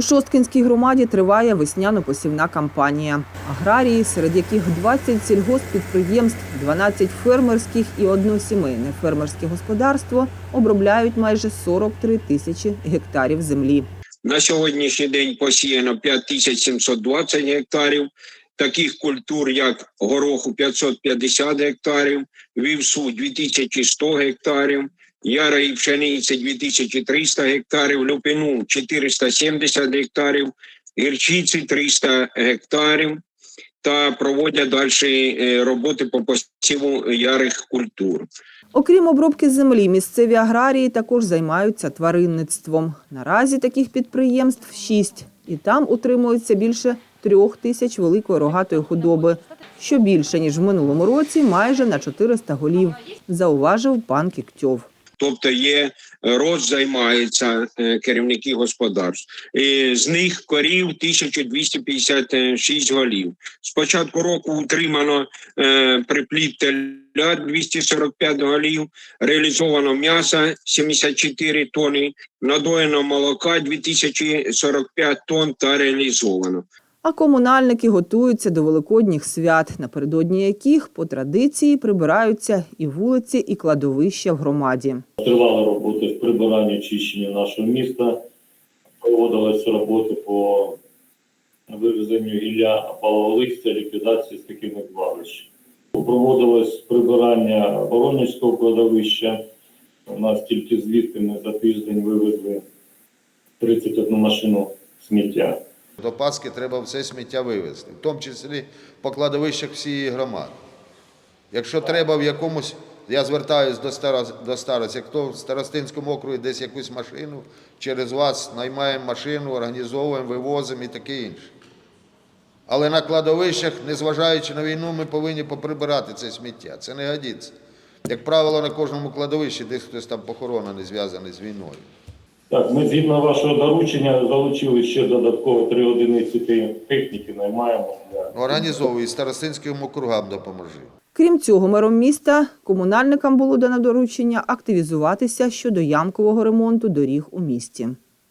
У Шосткинській громаді триває весняно-посівна кампанія. Аграрії, серед яких 20 сільгосппідприємств, 12 фермерських і односімейне фермерське господарство обробляють майже 43 тисячі гектарів землі. На сьогоднішній день посіяно 5720 гектарів, таких культур, як гороху 550 гектарів, вівсу 2100 гектарів, ярої пшениці 2300 гектарів, люпину 470 гектарів, гірчиці 300 гектарів та проводять далі е, роботи по посіву ярих культур. Окрім обробки землі, місцеві аграрії також займаються тваринництвом. Наразі таких підприємств шість, і там утримується більше трьох тисяч великої рогатої худоби, що більше ніж в минулому році, майже на 400 голів, зауважив пан Кіктьов. Тобто є рост займаються е, керівники господарств. І з них корів 1256 голів. З початку року утримано е, приплід теля 245 голів, реалізовано м'яса 74 тони, надоєно молока 2045 тонн та реалізовано. А комунальники готуються до великодніх свят, напередодні яких по традиції прибираються і вулиці, і кладовища в громаді. Тривали роботи в прибиранні очищенні нашого міста. Проводилися роботи по вивезенню гілля палого листя, ліквідації з такими звалищ. Проводилось прибирання Воронежського кладовища. У нас тільки звідти ми за тиждень вивезли 31 машину сміття. До Пасхи треба все сміття вивезти, в тому числі по кладовищах всієї громади. Якщо треба в якомусь, я звертаюся до старост, до старост, хто в Старостинському округі десь якусь машину, через вас наймаємо машину, організовуємо, вивозимо і таке інше. Але на кладовищах, незважаючи на війну, ми повинні поприбирати це сміття. Це не годиться. Як правило, на кожному кладовищі десь хтось там похоронений, зв'язаний з війною. Так, ми згідно вашого доручення залучили ще додатково три одиниці техніки, наймаємо для Організовуй старостинським округам допоможи. Крім цього, мером міста комунальникам було дано доручення активізуватися щодо ямкового ремонту доріг у місті.